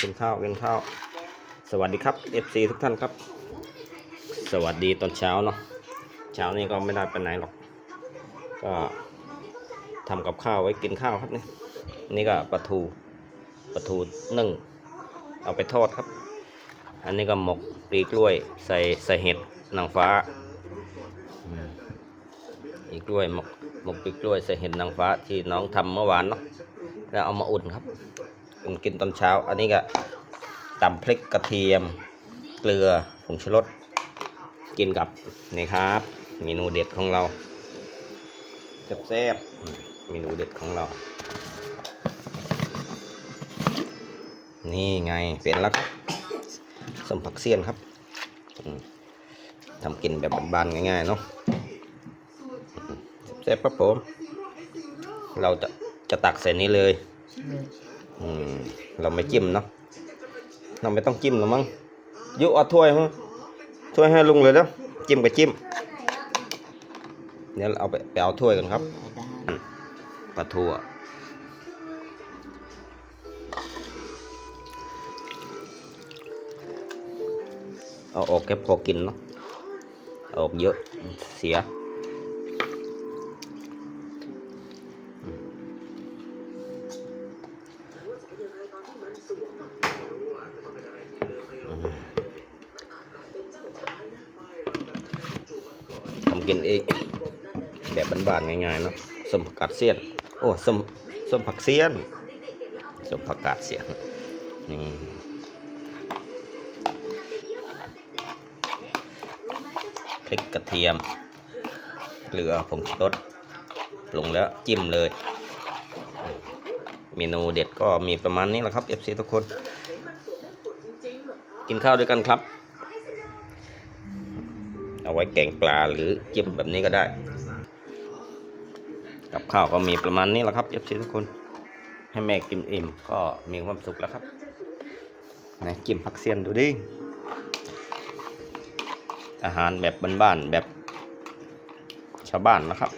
กินข้าวกินข้าว สวัสดีครับ FC ทุกท่านครับ สวัสดีตอนเช้าเนาะเช้านี้ก็ไม่ได้ไปไหนหรอก ก็ทำกับข้าวไว้กินข้าวครับนี่นี่ก็ปลาทูปลาทูนึ่ง เอาไปทอดครับ อันนี้ก็หมกปลีกล้วย ใส่ใส่เห็ดนางฟ้าอีกล้วยหมกหมกปลีกล้วยใส่เห็ดนางฟ้าที่น้องทำเมื่อวานเนาะแล้วเอามาอุ่นครับ กินตอนเช้า อันนี้ก็ตำพริกกระเทียม เกลือผงชูรสกินกับนี่ครับเมนูเด็ดของเราแซ่บๆอืมเมนูเด็ดของเรา นี่ไงเป็นแล้วครับสมผักเสี้ยนครับทำกินแบบบานๆง่ายๆเนาะแซ่บครับผม เราจะจะตักใส่นี้เลย อืมเราไม่จิ้มเนาะเราไม่ต้องจิ้มหรอมั้งยุเอาถ้วยมั้งถ้วยให้ลุงเลยแล้วจิ้มกับจิ้มเดี๋ยวเอาไปไปเอาถ้วยกันครับปลาทูอะเอาออกแค่พอกินเนาะออกเยอะเสีย กินเองแบบบ้านๆง่ายๆเนาะสมผักกาดเสียนโอ้สมสมผักเสียนสมผักกาดเสียนนี่พริกกระเทียมเกลือผงชูรสปรุงแล้วจิ้มเลย เมนูเด็ดก็มีประมาณนี้แหละครับ FC ทุกคน กินข้าวด้วยกันครับ ไว้แกงปลาหรือจิ้มแบบนี้ก็ได้ กับข้าวก็มีประมาณนี้แหละครับเอฟซีทุกคน ให้แม่กินอิ่มก็มีความสุขแล้วครับนะจิ้มผักเสียนดูดิ อาหารแบบบ้านๆแบบชาวบ้านนะครับ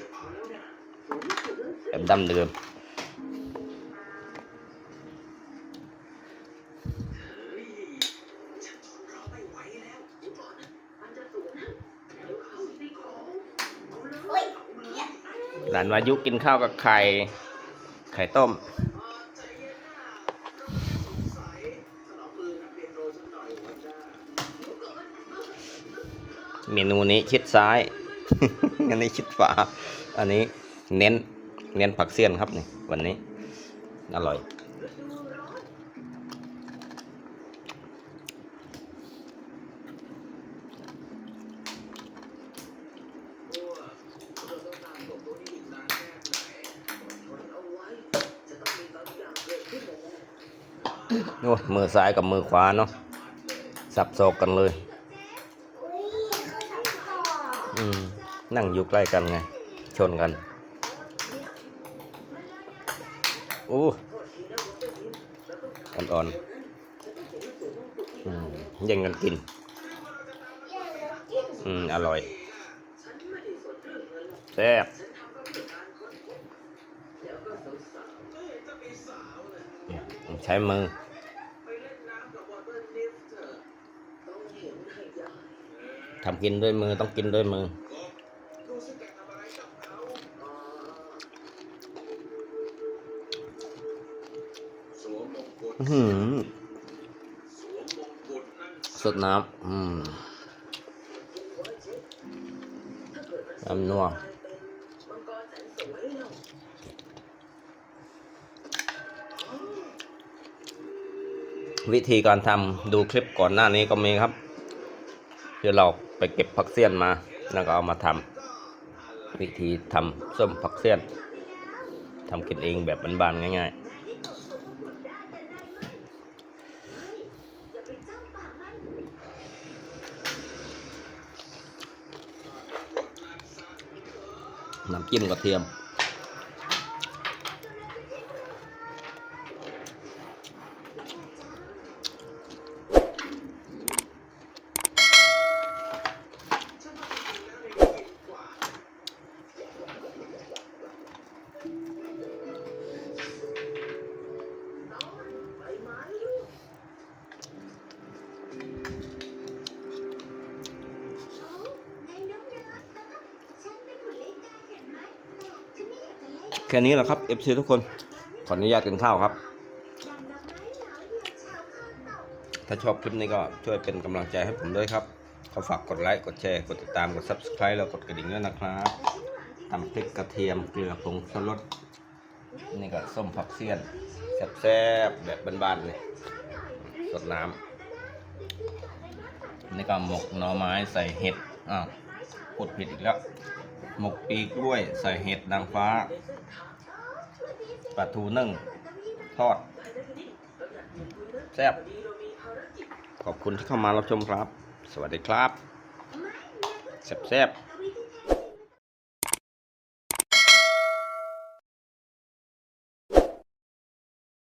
แบบดั้งเดิม หลานวายุกินข้าวกับไข่ ไข่ต้ม เมนูนี้ชิดซ้าย อันนี้ชิดฝาอันนี้เน้น เน้นผักเสี้ยนครับนี่วันนี้ อร่อย โอ้มือซ้ายกับมือขวาเนาะสับโศกกันเลย อืม นั่งอยู่ใกล้กันไง ชนกันโอ้อ่อนๆอืมแย่งกันกิน อืม อร่อยแซ่บใช้มือ ทำกินด้วยมือต้องกินด้วยมือ หือสดน้ำอืมน้ำนัววิธีการทำดูคลิปก่อนหน้านี้ก็มีครับคือเรา ไปเก็บผักเสี้ยนมา แล้วก็เอามาทำวิธีทำส้มผักเสี้ยนทำกินเองแบบบานๆง่าย ๆ น้ำจิ้มกระเทียม แค่นี้แหละครับ FC ทุกคน ขออนุญาตกินข้าวครับ ถ้าชอบคลิปนี้ก็ช่วยเป็นกำลังใจให้ผมด้วยครับขอฝากกดไลค์ กดแชร์ กดติดตาม กด Subscribe แล้วกดกระดิ่งด้วยนะครับตำพริกกระเทียมเกลือผงชูรสนี่ก็ส้มผักเสี้ยนแซ่บๆแบบบ้านๆเลยสดน้ำนี่ก็หมกหน่อไม้ใส่เห็ดอ้าวพูดผิดอีกแล้ว หมกปีกล้วย ใส่เห็ดนางฟ้าปลาทูนึ่ง ทอด แซ่บ ขอบคุณที่เข้ามารับชมครับ สวัสดีครับ แซ่บๆ